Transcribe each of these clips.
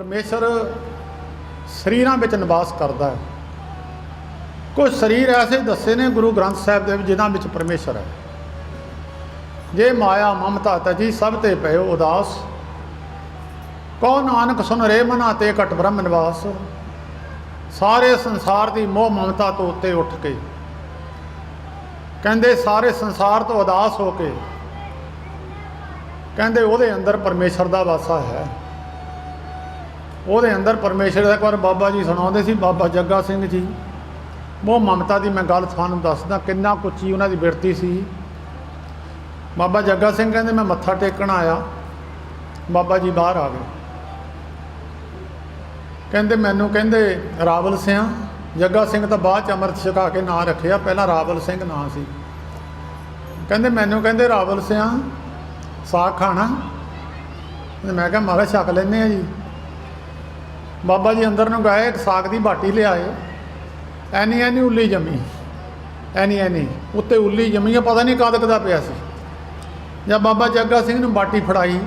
ਪਰਮੇਸ਼ਰ ਸਰੀਰਾਂ ਵਿੱਚ ਨਿਵਾਸ ਕਰਦਾ ਹੈ। ਕੁਝ ਸਰੀਰ ਐਸੇ ਦੱਸੇ ਨੇ ਗੁਰੂ ਗ੍ਰੰਥ ਸਾਹਿਬ ਦੇ ਵਿੱਚ ਜਿਨ੍ਹਾਂ ਵਿੱਚ ਪਰਮੇਸ਼ਰ ਹੈ। ਜੇ ਮਾਇਆ, ਮਮਤਾ ਤਜੀ ਸਭ ਤੇ ਪਇਓ ਉਦਾਸ। ਕੋ ਨਾਨਕ ਸੁਨ ਰੇ ਮਨਾ ਤੇ ਘਟ ਬ੍ਰਹਮ ਨਿਵਾਸ। ਸਾਰੇ ਸੰਸਾਰ ਦੀ ਮੋਹ ਮਮਤਾ ਤੋਂ ਉੱਤੇ ਉੱਠ ਕੇ। ਕਹਿੰਦੇ ਸਾਰੇ ਸੰਸਾਰ ਤੋਂ ਉਦਾਸ ਹੋ ਕੇ। ਕਹਿੰਦੇ ਉਹਦੇ ਅੰਦਰ ਪਰਮੇਸ਼ਰ ਦਾ ਵਾਸਾ ਹੈ। ਉਹਦੇ ਅੰਦਰ ਪਰਮੇਸ਼ਰ ਦਾ ਇੱਕ ਵਾਰ ਬਾਬਾ ਜੀ ਸੁਣਾਉਂਦੇ ਸੀ, ਬਾਬਾ ਜੱਗਾ ਸਿੰਘ ਜੀ। ਮੋਹ ਮਮਤਾ ਦੀ ਮੈਂ ਗੱਲ ਤੁਹਾਨੂੰ ਦੱਸਦਾ, ਕਿੰਨਾ ਕੁੱਚੀ ਉਹਨਾਂ ਦੀ ਬਿਰਤੀ ਸੀ। ਬਾਬਾ ਜੱਗਾ ਸਿੰਘ ਕਹਿੰਦੇ, ਮੈਂ ਮੱਥਾ ਟੇਕਣ ਆਇਆ। ਬਾਬਾ ਜੀ ਬਾਹਰ ਆ ਗਏ। ਕਹਿੰਦੇ, ਮੈਨੂੰ ਕਹਿੰਦੇ, ਰਾਵਲ ਸਿਆਂ। ਜੱਗਾ ਸਿੰਘ ਤਾਂ ਬਾਅਦ ਚ ਅੰਮ੍ਰਿਤ ਛਕਾ ਕੇ ਨਾਂ ਰੱਖਿਆ, ਪਹਿਲਾਂ ਰਾਵਲ ਸਿੰਘ ਨਾਂ ਸੀ। ਕਹਿੰਦੇ, ਮੈਨੂੰ ਕਹਿੰਦੇ, ਰਾਵਲ ਸਿਆਂ, ਸਾਗ ਖਾਣਾ? ਮੈਂ ਕਿਹਾ, ਮਹਾਰਾਜ, ਛਕ ਲੈਨੇ ਆ ਜੀ। ਬਾਬਾ ਜੀ ਅੰਦਰ ਨੂੰ ਗਏ, ਇੱਕ ਸਾਗ ਦੀ ਬਾਟੀ ਲਿਆਏ। ਐਨੀ ਐਨੀ ਉੱਲੀ ਜੰਮੀ। ਐਨੀ ਐਨੀ, ਉੱਤੇ ਉੱਲੀ ਜੰਮੀ ਆ, ਪਤਾ ਨਹੀਂ ਕਦ ਕਦਾ ਪਿਆ ਸੀ। ਜਦ ਬਾਬਾ ਜੱਗਾ ਸਿੰਘ ਨੂੰ ਬਾਟੀ ਫੜਾਈ,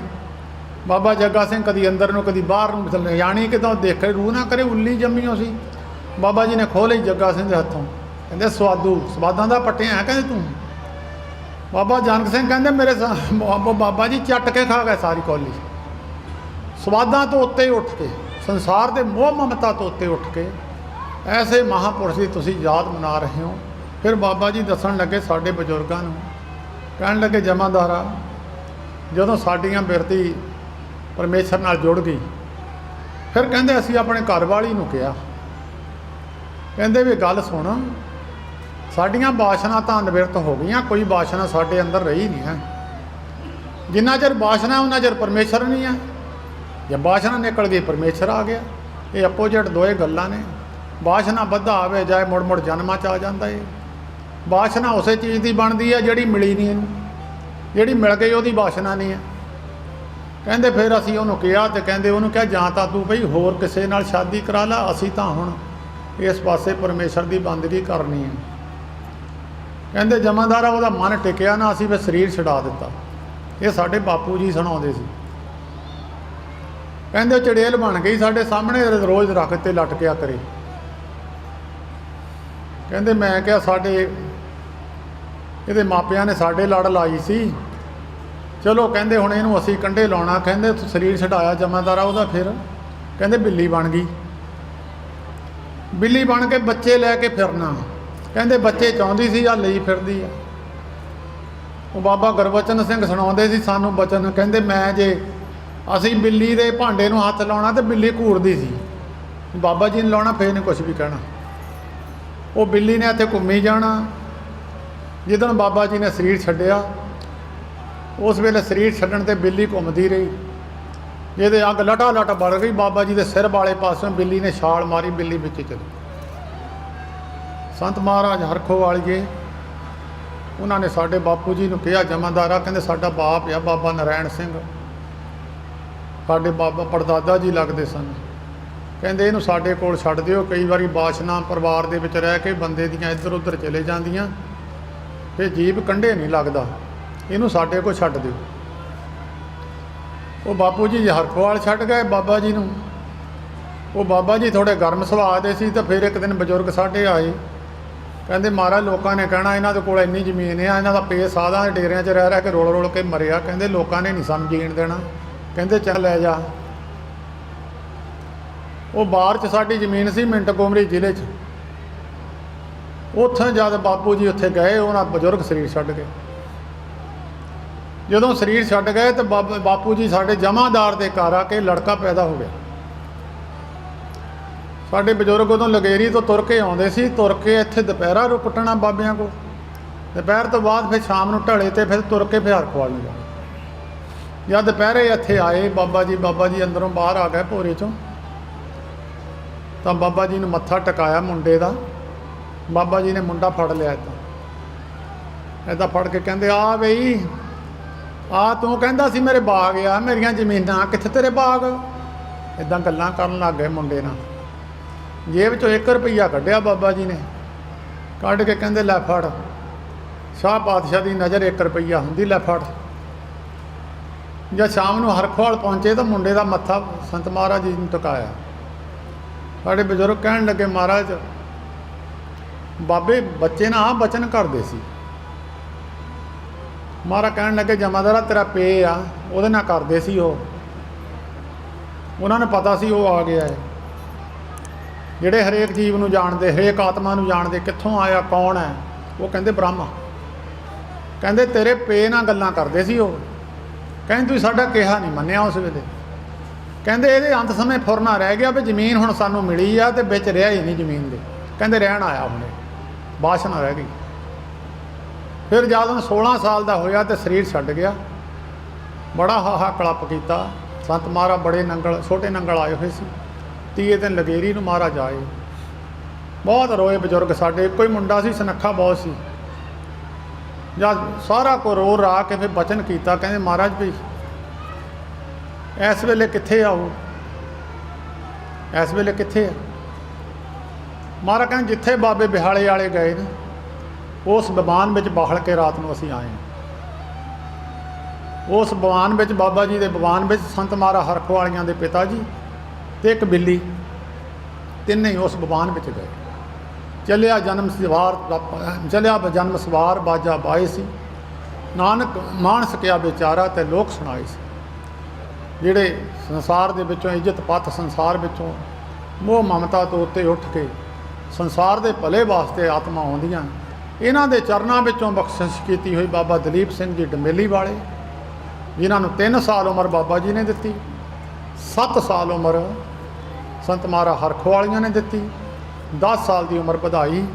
ਬਾਬਾ ਜੱਗਾ ਸਿੰਘ ਕਦੀ ਅੰਦਰ ਨੂੰ, ਕਦੀ ਬਾਹਰ ਨੂੰ ਚੱਲੇ। ਯਾਨੀ ਕਿ ਤਾਂ ਦੇਖੇ, ਰੂਹ ਨਾ ਕਰੇ, ਉੱਲੀ ਜੰਮੀ ਹੋ ਸੀ। ਬਾਬਾ ਜੀ ਨੇ ਖੋਹ ਲਈ ਜੱਗਾ ਸਿੰਘ ਦੇ ਹੱਥੋਂ। ਕਹਿੰਦੇ, ਸਵਾਦੂ, ਸਵਾਦਾਂ ਦਾ ਪੱਟਿਆ ਹੈ? ਕਹਿੰਦੇ, ਤੂੰ? ਬਾਬਾ ਜਾਨਕ ਸਿੰਘ ਕਹਿੰਦੇ, ਮੇਰੇ ਸਾ- ਬਾਬਾ ਬਾਬਾ ਜੀ ਚੱਟ ਕੇ ਖਾ ਗਏ ਸਾਰੀ ਕੌਲੀ। ਸਵਾਦਾਂ ਤੋਂ ਉੱਤੇ ਉੱਠ ਕੇ। ਸੰਸਾਰ ਦੇ ਮੋਹ ਮਮਤਾ ਤੋਂ ਉੱਤੇ ਉੱਠ ਕੇ ਐਸੇ ਮਹਾਪੁਰਸ਼ ਦੀ ਤੁਸੀਂ ਯਾਦ ਮਨਾ ਰਹੇ ਹੋ। ਫਿਰ ਬਾਬਾ ਜੀ ਦੱਸਣ ਲੱਗੇ ਸਾਡੇ ਬਜ਼ੁਰਗਾਂ ਨੂੰ, ਕਹਿਣ ਲੱਗੇ, ਜਮਾਦਾਰਾ, ਜਦੋਂ ਸਾਡੀਆਂ ਬਿਰਤੀ ਪਰਮੇਸ਼ਰ ਨਾਲ ਜੁੜ ਗਈ, ਫਿਰ ਕਹਿੰਦੇ, ਅਸੀਂ ਆਪਣੇ ਘਰ ਵਾਲੀ ਨੂੰ ਕਿਹਾ। ਕਹਿੰਦੇ ਵੀ, ਗੱਲ ਸੁਣ, ਸਾਡੀਆਂ ਬਾਸ਼ਨਾ ਤਾਂ ਨਿਵਰਤ ਹੋ ਗਈਆਂ, ਕੋਈ ਬਾਸ਼ਨਾ ਸਾਡੇ ਅੰਦਰ ਰਹੀ ਨਹੀਂ ਹੈ। ਜਿੰਨਾ ਚਿਰ ਬਾਸ਼ਨਾ, ਉਹਨਾਂ ਚਿਰ ਪਰਮੇਸ਼ਰ ਨਹੀਂ ਹੈ। ਜੇ ਬਾਸ਼ਨਾ ਨਿਕਲ ਗਈ, ਪਰਮੇਸ਼ਰ ਆ ਗਿਆ। ਇਹ ਅਪੋਜਿਟ ਦੋਏ ਗੱਲਾਂ ਨੇ। ਬਾਸ਼ਨਾ ਵੱਧਾ ਆਵੇ ਜਾਏ ਮੁੜ ਮੁੜ ਜਨਮਾਂ ਚ ਆ ਜਾਂਦਾ ਏ। ਬਾਸ਼ਨਾ ਉਸੇ ਚੀਜ਼ ਦੀ ਬਣਦੀ ਹੈ ਜਿਹੜੀ ਮਿਲੀ ਨਹੀਂ ਇਹਨੂੰ। ਜਿਹੜੀ ਮਿਲ ਗਈ ਉਹਦੀ ਬਾਸ਼ਨਾ ਨਹੀਂ ਹੈ ਕਹਿੰਦੇ ਫਿਰ ਅਸੀਂ ਉਹਨੂੰ ਕਿਹਾ ਤੇ ਕਹਿੰਦੇ ਉਹਨੂੰ ਕਿਹਾ, ਜਾਂ ਤਾਂ ਤੂੰ ਭਈ ਹੋਰ ਕਿਸੇ ਨਾਲ ਸ਼ਾਦੀ ਕਰਾ ਲਾ, ਅਸੀਂ ਤਾਂ ਹੁਣ ਇਸ ਪਾਸੇ ਪਰਮੇਸ਼ਰ ਦੀ ਬੰਦਗੀ ਕਰਨੀ ਹੈ ਕਹਿੰਦੇ ਜਮਾਦਾਰਾ ਉਹਦਾ ਮਨ ਟਿਕਿਆ ਨਾ, ਅਸੀਂ ਫਿਰ ਸਰੀਰ ਛਡਾ ਦਿੱਤਾ। ਇਹ ਸਾਡੇ ਬਾਪੂ ਜੀ ਸੁਣਾਉਂਦੇ ਸੀ। ਕਹਿੰਦੇ ਉਹ ਚੜੇਲ ਬਣ ਗਈ, ਸਾਡੇ ਸਾਹਮਣੇ ਰੋਜ਼ ਰੱਖ ਤੇ ਲਟਕਿਆ ਕਰੇ ਕਹਿੰਦੇ ਮੈਂ ਕਿਹਾ ਸਾਡੇ, ਇਹਦੇ ਮਾਪਿਆਂ ਨੇ ਸਾਡੇ ਲੜ ਲਾਈ ਸੀ। ਚਲੋ ਕਹਿੰਦੇ ਹੁਣ ਇਹਨੂੰ ਅਸੀਂ ਕੰਡੇ ਲਾਉਣਾ, ਕਹਿੰਦੇ ਸਰੀਰ ਛਡਾਇਆ ਜਮਾਦਾਰਾ ਉਹਦਾ ਫਿਰ। ਕਹਿੰਦੇ ਬਿੱਲੀ ਬਣ ਗਈ। ਬਿੱਲੀ ਬਣ ਕੇ ਬੱਚੇ ਲੈ ਕੇ ਫਿਰਨਾ। ਕਹਿੰਦੇ ਬੱਚੇ ਚਾਹੁੰਦੀ ਸੀ ਆ ਲਈ ਫਿਰਦੀ ਆ। ਉਹ ਬਾਬਾ ਗੁਰਬਚਨ ਸਿੰਘ ਸੁਣਾਉਂਦੇ ਸੀ ਸਾਨੂੰ ਬਚਨ, ਕਹਿੰਦੇ ਮੈਂ ਜੇ ਅਸੀਂ ਬਿੱਲੀ ਦੇ ਭਾਂਡੇ ਨੂੰ ਹੱਥ ਲਾਉਣਾ ਤੇ ਬਿੱਲੀ ਘੂਰਦੀ ਸੀ। ਬਾਬਾ ਜੀ ਨੇ ਲਾਉਣਾ, ਫੇਰ ਨਹੀਂ ਕੁਝ ਵੀ ਕਹਿਣਾ। ਉਹ ਬਿੱਲੀ ਨੇ ਇੱਥੇ ਘੁੰਮੀ ਜਾਣਾ। ਜਿੱਦਣ ਬਾਬਾ ਜੀ ਨੇ ਸਰੀਰ ਛੱਡਿਆ, ਉਸ ਵੇਲੇ ਸਰੀਰ ਛੱਡਣ ਤੇ ਬਿੱਲੀ ਘੁੰਮਦੀ ਰਹੀ। ਜਿਹਦੇ ਅੱਗ ਲਟਾ ਲਟ ਬੜ ਗਈ। ਬਾਬਾ ਜੀ ਦੇ ਸਿਰ ਵਾਲੇ ਪਾਸੋਂ ਬਿੱਲੀ ਨੇ ਛਾਲ ਮਾਰੀ, ਬਿੱਲੀ ਵਿੱਚ ਚਲੀ ਸੰਤ ਮਹਾਰਾਜ ਹਰਖੋ ਵਾਲੀਏ ਉਹਨਾਂ ਨੇ ਸਾਡੇ ਬਾਪੂ ਜੀ ਨੂੰ ਕਿਹਾ, ਜਮਾਦਾਰਾ, ਕਹਿੰਦੇ ਸਾਡਾ ਬਾਪ ਆ, ਬਾਬਾ ਨਾਰਾਇਣ ਸਿੰਘ। ਸਾਡੇ ਬਾਬਾ ਪੜਦਾਦਾ ਜੀ ਲੱਗਦੇ ਸਨ। ਕਹਿੰਦੇ ਇਹਨੂੰ ਸਾਡੇ ਕੋਲ ਛੱਡ ਦਿਓ। ਕਈ ਵਾਰੀ ਬਾਸ਼ਨਾ ਪਰਿਵਾਰ ਦੇ ਵਿੱਚ ਰਹਿ ਕੇ ਬੰਦੇ ਦੀਆਂ ਇੱਧਰ ਉੱਧਰ ਚਲੇ ਜਾਂਦੀਆਂ। ਤੇ ਜੀਬ ਕੰਢੇ ਨਹੀਂ ਲੱਗਦਾ। ਇਹਨੂੰ ਸਾਡੇ ਕੋਲ ਛੱਡ ਦਿਓ। ਉਹ ਬਾਪੂ ਜੀ ਹਰਖਵਾਲ ਛੱਡ ਗਏ ਬਾਬਾ ਜੀ ਨੂੰ। ਉਹ ਬਾਬਾ ਜੀ ਥੋੜੇ ਗਰਮ ਸੁਭਾਅ ਦੇ ਸੀ ਤਾਂ ਫਿਰ ਇੱਕ ਦਿਨ ਬਜ਼ੁਰਗ ਸਾਡੇ ਆਏ। ਕਹਿੰਦੇ, ਮਹਾਰਾਜ, ਲੋਕਾਂ ਨੇ ਕਹਿਣਾ ਇਹਨਾਂ ਦੇ ਕੋਲ ਇੰਨੀ ਜ਼ਮੀਨ ਆ, ਇਹਨਾਂ ਦਾ ਪੇ ਸਾਧਾਂ ਦੇ ਡੇਰਿਆਂ 'ਚ ਰਹਿ ਰਹਿ ਕੇ ਰੋਲ ਰੋਲ ਕੇ ਮਰਿਆ। ਕਹਿੰਦੇ, ਲੋਕਾਂ ਨੇ ਨਹੀਂ ਸਾਨੂੰ ਜੀਣ ਦੇਣਾ। ਕਹਿੰਦੇ ਚੱਲ ਲੈ ਜਾ। ਉਹ ਬਾਹਰ 'ਚ ਸਾਡੀ ਜ਼ਮੀਨ ਸੀ ਮਿੰਟ ਕੋਮਰੀ ਜ਼ਿਲ੍ਹੇ 'ਚ। ਉੱਥੇ ਜਦ ਬਾਪੂ ਜੀ ਉੱਥੇ ਗਏ, ਉਹਨਾਂ ਬਜ਼ੁਰਗ ਸਰੀਰ ਛੱਡ ਗਏ। ਜਦੋਂ ਸਰੀਰ ਛੱਡ ਗਏ ਤੇ ਬਾਬ- ਬਾਪੂ ਜੀ ਸਾਡੇ ਜਮਾਦਾਰ ਦੇ ਘਰ ਆ ਕੇ ਲੜਕਾ ਪੈਦਾ ਹੋ ਗਿਆ। ਸਾਡੇ ਬਜ਼ੁਰਗ ਉਦੋਂ ਲਗੇਰੀ ਤੋਂ ਤੁਰ ਕੇ ਆਉਂਦੇ ਸੀ, ਤੁਰ ਕੇ ਇੱਥੇ ਦੁਪਹਿਰਾ ਰੁਕਟਣਾ ਬਾਬਿਆਂ ਕੋਲ। ਦੁਪਹਿਰ ਤੋਂ ਬਾਅਦ ਫਿਰ ਸ਼ਾਮ ਨੂੰ ਢਲੇ ਤੇ ਫਿਰ ਤੁਰ ਕੇ ਫਿਰ ਹਰਖਵਾਲ ਨੂੰ ਜਾਂ ਦੁਪਹਿਰੇ ਇੱਥੇ ਆਏ, ਬਾਬਾ ਜੀ ਬਾਬਾ ਜੀ ਅੰਦਰੋਂ ਬਾਹਰ ਆ ਗਏ ਭੋਰੇ ਚੋਂ। ਤਾਂ ਬਾਬਾ ਜੀ ਨੂੰ ਮੱਥਾ ਟਿਕਾਇਆ ਮੁੰਡੇ ਦਾ। ਬਾਬਾ ਜੀ ਨੇ ਮੁੰਡਾ ਫੜ ਲਿਆ ਏਦਾਂ ਏਦਾਂ ਫੜ ਕੇ ਕਹਿੰਦੇ, ਆ ਬਈ, ਆ ਤੂੰ ਕਹਿੰਦਾ ਸੀ ਮੇਰੇ ਬਾਗ ਆ, ਮੇਰੀਆਂ ਜ਼ਮੀਨਾਂ, ਕਿੱਥੇ ਤੇਰੇ ਬਾਗ? ਇਦਾਂ ਗੱਲਾਂ ਕਰਨ ਲੱਗ ਗਏ ਮੁੰਡੇ ਨਾਲ। ਜੇਬ ਚੋਂ 1 ਰੁਪਈਆ ਕੱਢਿਆ ਬਾਬਾ ਜੀ ਨੇ। ਕੱਢ ਕੇ ਕਹਿੰਦੇ, ਲੈ ਫੜ, ਸ਼ਾਹ ਪਾਤਸ਼ਾਹ ਦੀ ਨਜ਼ਰ 1 ਰੁਪਈਆ ਹੁੰਦੀ, ਲੈ ਫੜ। ਜਦ ਸ਼ਾਮ ਨੂੰ ਹਰਖਵਾਲ ਪਹੁੰਚੇ ਤਾਂ ਮੁੰਡੇ ਦਾ ਮੱਥਾ ਸੰਤ ਮਹਾਰਾਜ ਜੀ ਨੂੰ ਟਿਕਾਇਆ। ਸਾਡੇ ਬਜ਼ੁਰਗ ਕਹਿਣ ਲੱਗੇ, ਮਹਾਰਾਜ, ਬਾਬੇ ਬੱਚੇ ਨਾ ਆ ਬਚਨ ਕਰਦੇ ਸੀ। ਮਾਰਾ ਕਹਿਣ ਲੱਗੇ, ਜਮਾਦਾਰਾ ਤੇਰਾ ਪੇ ਆ, ਉਹਦੇ ਨਾਲ ਕਰਦੇ ਸੀ ਉਹ। ਉਹਨਾਂ ਨੂੰ ਪਤਾ ਸੀ ਉਹ ਆ ਗਿਆ ਹੈ। ਜਿਹੜੇ ਹਰੇਕ ਜੀਵ ਨੂੰ ਜਾਣਦੇ, ਹਰੇਕ ਆਤਮਾ ਨੂੰ ਜਾਣਦੇ ਕਿੱਥੋਂ ਆਇਆ, ਕੌਣ ਹੈ, ਉਹ ਕਹਿੰਦੇ ਬ੍ਰਹਮ। ਕਹਿੰਦੇ ਤੇਰੇ ਪੇ ਨਾਲ ਗੱਲਾਂ ਕਰਦੇ ਸੀ ਉਹ। ਕਹਿੰਦੇ ਤੁਸੀਂ ਸਾਡਾ ਕਿਹਾ ਨਹੀਂ ਮੰਨਿਆ ਉਸ ਵੇਲੇ। ਕਹਿੰਦੇ ਇਹਦੇ ਅੰਤ ਸਮੇਂ ਫੁਰਨਾ ਰਹਿ ਗਿਆ ਵੀ ਜ਼ਮੀਨ ਹੁਣ ਸਾਨੂੰ ਮਿਲੀ ਆ ਤੇ ਵਿੱਚ ਰਿਹਾ ਹੀ ਨਹੀਂ ਜ਼ਮੀਨ ਦੇ। ਕਹਿੰਦੇ ਰਹਿਣ ਆਇਆ ਹੁਣੇ ਬਾਸ਼ਨਾ ਰਹਿ ਗਈ। ਫਿਰ ਜਦ ਉਹਨੂੰ 16 ਸਾਲ ਦਾ ਹੋਇਆ ਤੇ ਸਰੀਰ ਛੱਡ ਗਿਆ। ਬੜਾ ਹਾਹਾ ਕਲਪ ਕੀਤਾ। ਸੰਤ ਮਹਾਰਾ ਬੜੇ ਨੰਗਲ, ਛੋਟੇ ਨੰਗਲ ਆਏ ਹੋਏ ਸੀ। ਤੀਏ ਦਿਨ ਲਗੇਰੀ ਨੂੰ ਮਹਾਰਾਜ ਆਏ। ਬਹੁਤ ਰੋਏ ਬਜ਼ੁਰਗ ਸਾਡੇ। ਇੱਕੋ ਹੀ ਮੁੰਡਾ ਸੀ, ਸਨੱਖਾ ਬਹੁਤ ਸੀ। ਜਦ ਸਾਰਾ ਕੋ ਰੋ ਰਾ ਕੇ ਫਿਰ ਬਚਨ ਕੀਤਾ, ਕਹਿੰਦੇ ਮਹਾਰਾਜ ਵੀ ਇਸ ਵੇਲੇ ਕਿੱਥੇ ਆਓ ਇਸ ਵੇਲੇ ਕਿੱਥੇ ਆ? ਮਹਾਰਾਜ ਕਹਿੰਦੇ ਜਿੱਥੇ ਬਾਬੇ ਬਿਹਾਲੇ ਵਾਲੇ ਗਏ ਨੇ, ਉਸ ਬਿਮਾਨ ਵਿੱਚ ਬਾਹਲ ਕੇ ਰਾਤ ਨੂੰ ਅਸੀਂ ਆਏ ਹਾਂ। ਉਸ ਬਿਮਾਨ ਵਿੱਚ ਬਾਬਾ ਜੀ ਦੇ ਬਿਮਾਨ ਵਿੱਚ ਸੰਤ ਮਹਾਰਾ ਹਰਖਵਾਲੀਆਂ ਦੇ ਪਿਤਾ ਜੀ ਤੇ ਇੱਕ ਬਿੱਲੀ, ਤਿੰਨੇ ਉਸ ਬਿਮਾਨ ਵਿੱਚ ਗਏ। ਚਲਿਆ ਜਨਮ ਸਵਾਰ ਚੱਲਿਆ ਬ- ਜਨਮ ਸਵਾਰ ਬਾਜਾ ਬਾਏ ਸੀ। ਨਾਨਕ ਮਾਣ ਸਕਿਆ ਵਿਚਾਰਾ ਤੇ ਲੋਕ ਸੁਣਾਏ ਸੀ। ਜਿਹੜੇ ਸੰਸਾਰ ਦੇ ਵਿੱਚੋਂ ਇੱਜ਼ਤ ਪੱਤ ਸੰਸਾਰ ਵਿੱਚੋਂ ਮੋਹ ਮਮਤਾ ਤੋਂ ਉੱਤੇ ਉੱਠ ਕੇ ਸੰਸਾਰ ਦੇ ਭਲੇ ਵਾਸਤੇ ਆਤਮਾ ਆਉਂਦੀਆਂ ਇਹਨਾਂ ਦੇ ਚਰਨਾਂ ਵਿੱਚੋਂ ਬਖਸ਼ਿਸ਼ ਕੀਤੀ ਹੋਈ ਬਾਬਾ ਦਲੀਪ ਸਿੰਘ ਜੀ ਡਮੇਲੀ ਵਾਲੇ, ਜਿਨ੍ਹਾਂ ਨੂੰ 3 ਸਾਲ ਉਮਰ ਬਾਬਾ ਜੀ ਨੇ ਦਿੱਤੀ 7 ਸਾਲ ਉਮਰ ਸੰਤ ਮਹਾਰਾ ਹਰਖਵਾਲੀਆਂ ਨੇ ਦਿੱਤੀ 10 ਸਾਲ ਦੀ ਉਮਰ ਵਧਾਈ,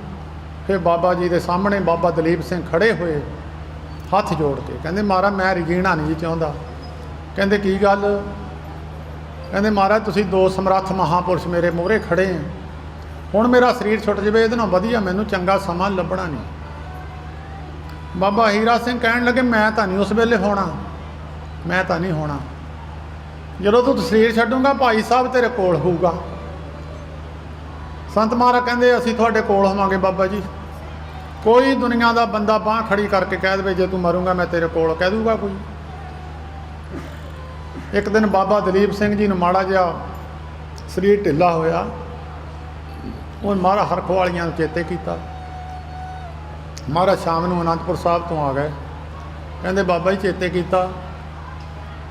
ਫਿਰ ਬਾਬਾ ਜੀ ਦੇ ਸਾਹਮਣੇ ਬਾਬਾ ਦਲੀਪ ਸਿੰਘ ਖੜੇ ਹੋਏ, ਹੱਥ ਜੋੜ ਕੇ। ਕਹਿੰਦੇ ਮਹਾਰਾ ਮੈਂ ਰਜੀਣਾ ਨਹੀਂ ਜੀ ਚਾਹੁੰਦਾ। ਕਹਿੰਦੇ, ਕੀ ਗੱਲ? ਕਹਿੰਦੇ, ਮਹਾਰਾਜ, ਤੁਸੀਂ ਦੋ ਸਮਰੱਥ ਮਹਾਪੁਰਸ਼ ਮੇਰੇ ਮੂਹਰੇ ਖੜੇ ਆ। ਹੁਣ ਮੇਰਾ ਸਰੀਰ ਛੁੱਟ ਜਾਵੇ, ਇਹਦੇ ਨਾਲ ਵਧੀਆ ਮੈਨੂੰ ਚੰਗਾ ਸਮਾਂ ਲੱਭਣਾ ਨਹੀਂ। ਬਾਬਾ ਹੀਰਾ ਸਿੰਘ ਕਹਿਣ ਲੱਗੇ, ਮੈਂ ਤਾਂ ਨਹੀਂ ਉਸ ਵੇਲੇ ਹੋਣਾ। ਮੈਂ ਤਾਂ ਨਹੀਂ ਹੋਣਾ। ਜਦੋਂ ਤੂੰ ਸਰੀਰ ਛੱਡੂਗਾ, ਭਾਈ ਸਾਹਿਬ ਤੇਰੇ ਕੋਲ ਹੋਊਗਾ। ਸੰਤ ਮਹਾਰਾਜ ਕਹਿੰਦੇ, ਅਸੀਂ ਤੁਹਾਡੇ ਕੋਲ ਹੋਵਾਂਗੇ ਬਾਬਾ ਜੀ। ਕੋਈ ਦੁਨੀਆ ਦਾ ਬੰਦਾ ਬਾਹ ਖੜੀ ਕਰਕੇ ਕਹਿ ਦੇਵੇ, ਜੇ ਤੂੰ ਮਰੂੰਗਾ, ਮੈਂ ਤੇਰੇ ਕੋਲ ਕਹਿ ਦੂਗਾ ਕੋਈ। ਇੱਕ ਦਿਨ ਬਾਬਾ ਦਲੀਪ ਸਿੰਘ ਜੀ ਨੂੰ ਮਾੜਾ ਜਿਹਾ ਸਰੀਰ ਢਿੱਲਾ ਹੋਇਆ। ਉਹ ਮਹਾਰਾ ਹਰਖਵਾਲੀਆਂ ਨੂੰ ਚੇਤੇ ਕੀਤਾ। ਮਹਾਰਾ ਸ਼ਾਮ ਨੂੰ ਅਨੰਦਪੁਰ ਸਾਹਿਬ ਤੋਂ ਆ ਗਏ। ਕਹਿੰਦੇ, ਬਾਬਾ ਜੀ, ਚੇਤੇ ਕੀਤਾ?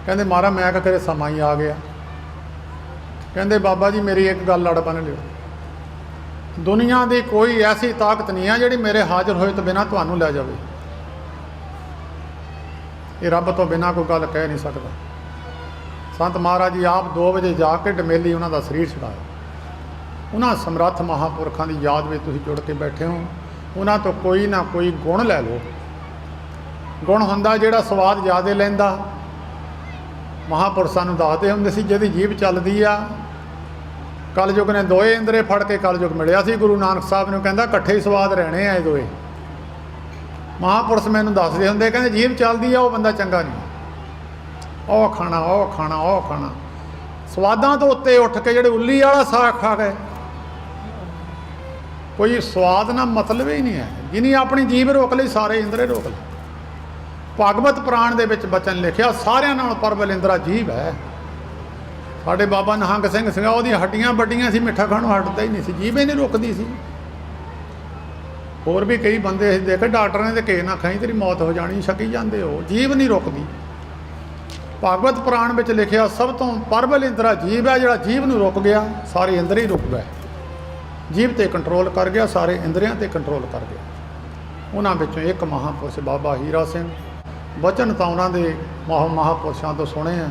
ਕਹਿੰਦੇ ਮਹਾਰਾ ਮੈਂ ਕਿਹਾ ਤੇਰੇ ਸਮਾਂ ਹੀ ਆ ਗਿਆ। ਕਹਿੰਦੇ, ਬਾਬਾ ਜੀ, ਮੇਰੀ ਇੱਕ ਗੱਲ ਲੜ ਬੰਨ ਲਿਓ। ਦੁਨੀਆ ਦੀ ਕੋਈ ਐਸੀ ਤਾਕਤ ਨਹੀਂ ਆ ਜਿਹੜੀ ਮੇਰੇ ਹਾਜ਼ਰ ਹੋਏ ਤੋਂ ਬਿਨਾ ਤੁਹਾਨੂੰ ਲੈ ਜਾਵੇ। ਇਹ ਰੱਬ ਤੋਂ ਬਿਨਾ ਕੋਈ ਗੱਲ ਕਹਿ ਨਹੀਂ ਸਕਦਾ। ਸੰਤ ਮਹਾਰਾਜ ਜੀ ਆਪ 2 ਵਜੇ ਜਾ ਕੇ ਡਮੇਲੀ ਉਹਨਾਂ ਦਾ ਸਰੀਰ ਛਡਾਇਆ। ਉਹਨਾਂ ਸਮਰੱਥ ਮਹਾਪੁਰਖਾਂ ਦੀ ਯਾਦ ਵਿੱਚ ਤੁਸੀਂ ਜੁੜ ਕੇ ਬੈਠੇ ਹੋ। ਉਹਨਾਂ ਤੋਂ ਕੋਈ ਨਾ ਕੋਈ ਗੁਣ ਲੈ ਲਓ। ਗੁਣ ਹੁੰਦਾ ਜਿਹੜਾ ਸਵਾਦ ਜ਼ਿਆਦਾ ਲੈਂਦਾ। ਮਹਾਪੁਰਸ਼ਾਂ ਨੂੰ ਦੱਸਦੇ ਹੁੰਦੇ ਸੀ, ਜਿਹਦੀ ਜੀਭ ਚੱਲਦੀ ਆ ਕਲਯੁਗ ਨੇ ਦੋਏ ਇੰਦਰੇ ਫੜ ਕੇ ਕਲਯੁਗ ਮਿਲਿਆ ਸੀ। ਗੁਰੂ ਨਾਨਕ ਸਾਹਿਬ ਨੂੰ ਕਹਿੰਦਾ, ਇਕੱਠੇ ਹੀ ਸਵਾਦ ਰਹਿਣੇ ਆ ਇਹ ਦੋਏ। ਮਹਾਪੁਰਸ਼ ਮੈਨੂੰ ਦੱਸਦੇ ਹੁੰਦੇ ਕਹਿੰਦੇ, ਜੀਭ ਚੱਲਦੀ ਆ, ਉਹ ਬੰਦਾ ਚੰਗਾ ਨਹੀਂ। ਉਹ ਖਾਣਾ ਉਹ ਖਾਣਾ ਉਹ ਖਾਣਾ। ਸਵਾਦਾਂ ਤੋਂ ਉੱਤੇ ਉੱਠ ਕੇ ਜਿਹੜੇ ਉੱਲੀ ਵਾਲਾ ਸਾਗ ਖਾ ਗਏ। ਕੋਈ ਸਵਾਦ ਨਾਲ ਮਤਲਬ ਹੀ ਨਹੀਂ ਹੈ। ਜਿਨੀ ਆਪਣੀ ਜੀਵ ਰੋਕ ਲਈ, ਸਾਰੇ ਇੰਦਰੇ ਰੋਕ ਲਏ। ਭਗਵਤ ਪ੍ਰਾਣ ਦੇ ਵਿੱਚ ਬਚਨ ਲਿਖਿਆ, ਸਾਰਿਆਂ ਨਾਲੋਂ ਪਰਬਲ ਇੰਦਰਾ ਜੀਭ ਹੈ। ਸਾਡੇ ਬਾਬਾ ਨਿਹੰਗ ਸਿੰਘ ਸੀਗਾ, ਉਹਦੀਆਂ ਹੱਡੀਆਂ ਵੱਡੀਆਂ ਸੀ, ਮਿੱਠਾ ਖਾਣੋਂ ਹਟਦਾ ਹੀ ਨਹੀਂ ਸੀ, ਜੀਭ ਹੀ ਨਹੀਂ ਰੁਕਦੀ ਸੀ। ਹੋਰ ਵੀ ਕਈ ਬੰਦੇ ਅਸੀਂ ਦੇਖੇ ਡਾਕਟਰ ਨੇ ਤੇ ਕਿਸੇ ਨਾ ਖਾਈ, ਤੇਰੀ ਮੌਤ ਹੋ ਜਾਣੀ, ਛਕੀ ਜਾਂਦੇ ਹੋ, ਜੀਭ ਨਹੀਂ ਰੁਕਦੀ। ਭਾਗਵਤ ਪੁਰਾਣ ਵਿੱਚ ਲਿਖਿਆ, ਸਭ ਤੋਂ ਪਰਬਲ ਇੰਦਰਾ ਜੀਵ ਹੈ, ਜਿਹੜਾ ਜੀਵ ਨੂੰ ਰੁਕ ਗਿਆ, ਸਾਰੇ ਇੰਦਰ ਹੀ ਰੁਕ ਗਏ। ਜੀਵ ਤੇ ਕੰਟਰੋਲ ਕਰ ਗਿਆ, ਸਾਰੇ ਇੰਦਰੀਆਂ ਤੇ ਕੰਟਰੋਲ ਕਰ ਗਿਆ। ਉਹਨਾਂ ਵਿੱਚੋਂ ਇੱਕ ਮਹਾਪੁਰਸ਼ ਬਾਬਾ ਹੀਰਾ ਸਿੰਘ ਵਚਨ ਤਾਂ ਉਹਨਾਂ ਦੇ ਮਹਾ ਮਹਾਪੁਰਸ਼ਾਂ ਤੋਂ ਸੁਣੇ ਆ।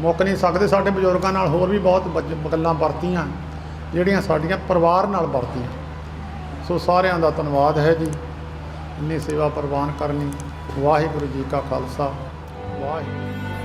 ਮੁੱਕ ਨਹੀਂ ਸਕਦੇ। ਸਾਡੇ ਬਜ਼ੁਰਗਾਂ ਨਾਲ ਹੋਰ ਵੀ ਬਹੁਤ ਬੱਜ- ਗੱਲਾਂ ਵਰਤੀਆਂ, ਜਿਹੜੀਆਂ ਸਾਡੀਆਂ ਪਰਿਵਾਰ ਨਾਲ ਵਰਤੀਆਂ। ਸੋ ਸਾਰਿਆਂ ਦਾ ਧੰਨਵਾਦ ਹੈ ਜੀ। ਇੰਨੀ ਸੇਵਾ ਪ੍ਰਵਾਨ ਕਰਨੀ। ਵਾਹਿਗੁਰੂ ਜੀ ਕਾ ਖਾਲਸਾ। ਵਾਹਿਗੁਰੂ।